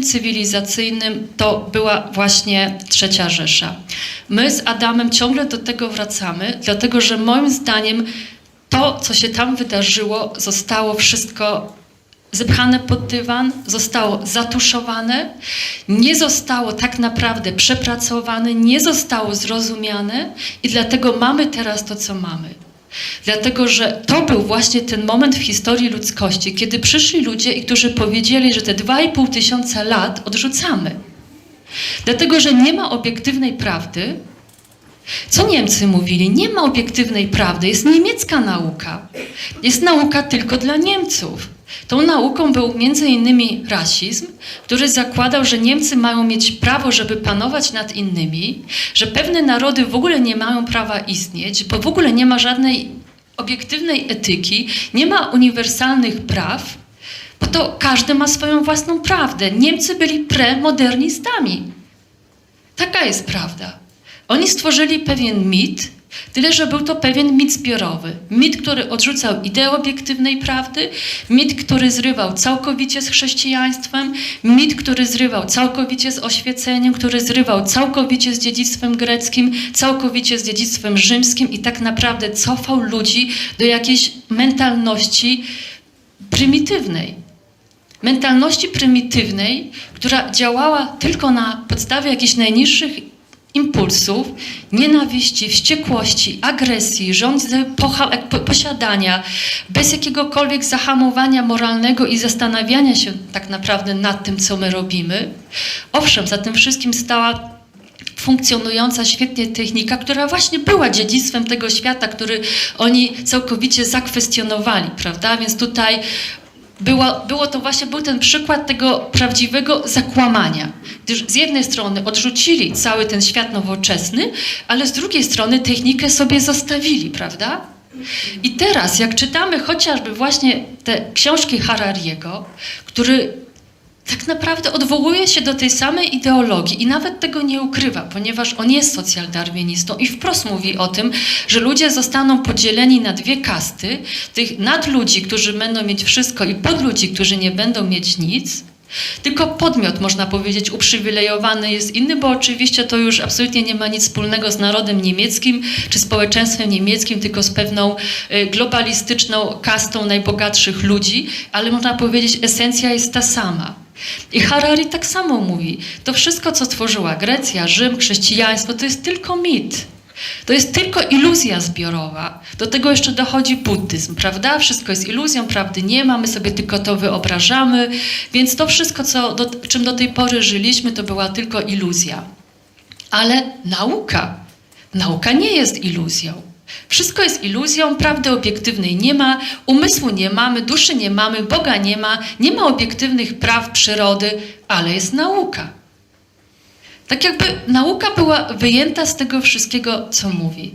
cywilizacyjnym to była właśnie Trzecia Rzesza. My z Adamem ciągle do tego wracamy, dlatego że moim zdaniem to, co się tam wydarzyło, zostało wszystko zepchane pod dywan, zostało zatuszowane, nie zostało tak naprawdę przepracowane, nie zostało zrozumiane i dlatego mamy teraz to, co mamy. Dlatego, że to był właśnie ten moment w historii ludzkości, kiedy przyszli ludzie i którzy powiedzieli, że te 2,5 tysiąca lat odrzucamy. Dlatego, że nie ma obiektywnej prawdy. Co Niemcy mówili? Nie ma obiektywnej prawdy, jest niemiecka nauka. Jest nauka tylko dla Niemców. Tą nauką był innymi rasizm, który zakładał, że Niemcy mają mieć prawo, żeby panować nad innymi, że pewne narody w ogóle nie mają prawa istnieć, bo w ogóle nie ma żadnej obiektywnej etyki, nie ma uniwersalnych praw, bo to każdy ma swoją własną prawdę. Niemcy byli premodernistami. Taka jest prawda. Oni stworzyli pewien mit, tyle że był to pewien mit zbiorowy. Mit, który odrzucał ideę obiektywnej prawdy, mit, który zrywał całkowicie z chrześcijaństwem, mit, który zrywał całkowicie z oświeceniem, który zrywał całkowicie z dziedzictwem greckim, całkowicie z dziedzictwem rzymskim i tak naprawdę cofał ludzi do jakiejś mentalności prymitywnej mentalności prymitywnej, która działała tylko na podstawie jakichś najniższych impulsów, nienawiści, wściekłości, agresji, pocha- po- posiadania, bez jakiegokolwiek zahamowania moralnego i zastanawiania się tak naprawdę nad tym, co my robimy. Owszem, za tym wszystkim stała funkcjonująca świetnie technika, która właśnie była dziedzictwem tego świata, który oni całkowicie zakwestionowali, prawda? Więc tutaj było, było to właśnie, był ten przykład tego prawdziwego zakłamania. Gdyż z jednej strony odrzucili cały ten świat nowoczesny, ale z drugiej strony technikę sobie zostawili, prawda? I teraz, jak czytamy chociażby właśnie te książki Harariego, który tak naprawdę odwołuje się do tej samej ideologii i nawet tego nie ukrywa, ponieważ on jest socjaldarwinistą i wprost mówi o tym, że ludzie zostaną podzieleni na dwie kasty, tych nadludzi, którzy będą mieć wszystko i podludzi, którzy nie będą mieć nic. Tylko podmiot, można powiedzieć, uprzywilejowany jest inny, bo oczywiście to już absolutnie nie ma nic wspólnego z narodem niemieckim czy społeczeństwem niemieckim, tylko z pewną y, globalistyczną kastą najbogatszych ludzi, ale można powiedzieć, esencja jest ta sama. I Harari tak samo mówi. To wszystko, co tworzyła Grecja, Rzym, chrześcijaństwo, to jest tylko mit. To jest tylko iluzja zbiorowa. Do tego jeszcze dochodzi buddyzm, prawda? Wszystko jest iluzją, prawdy nie ma, my sobie tylko to wyobrażamy. Więc to wszystko, co do, czym do tej pory żyliśmy, to była tylko iluzja. Ale nauka, nauka nie jest iluzją. Wszystko jest iluzją, prawdy obiektywnej nie ma, umysłu nie mamy, duszy nie mamy, Boga nie ma, nie ma obiektywnych praw przyrody, ale jest nauka. Tak jakby nauka była wyjęta z tego wszystkiego, co mówi.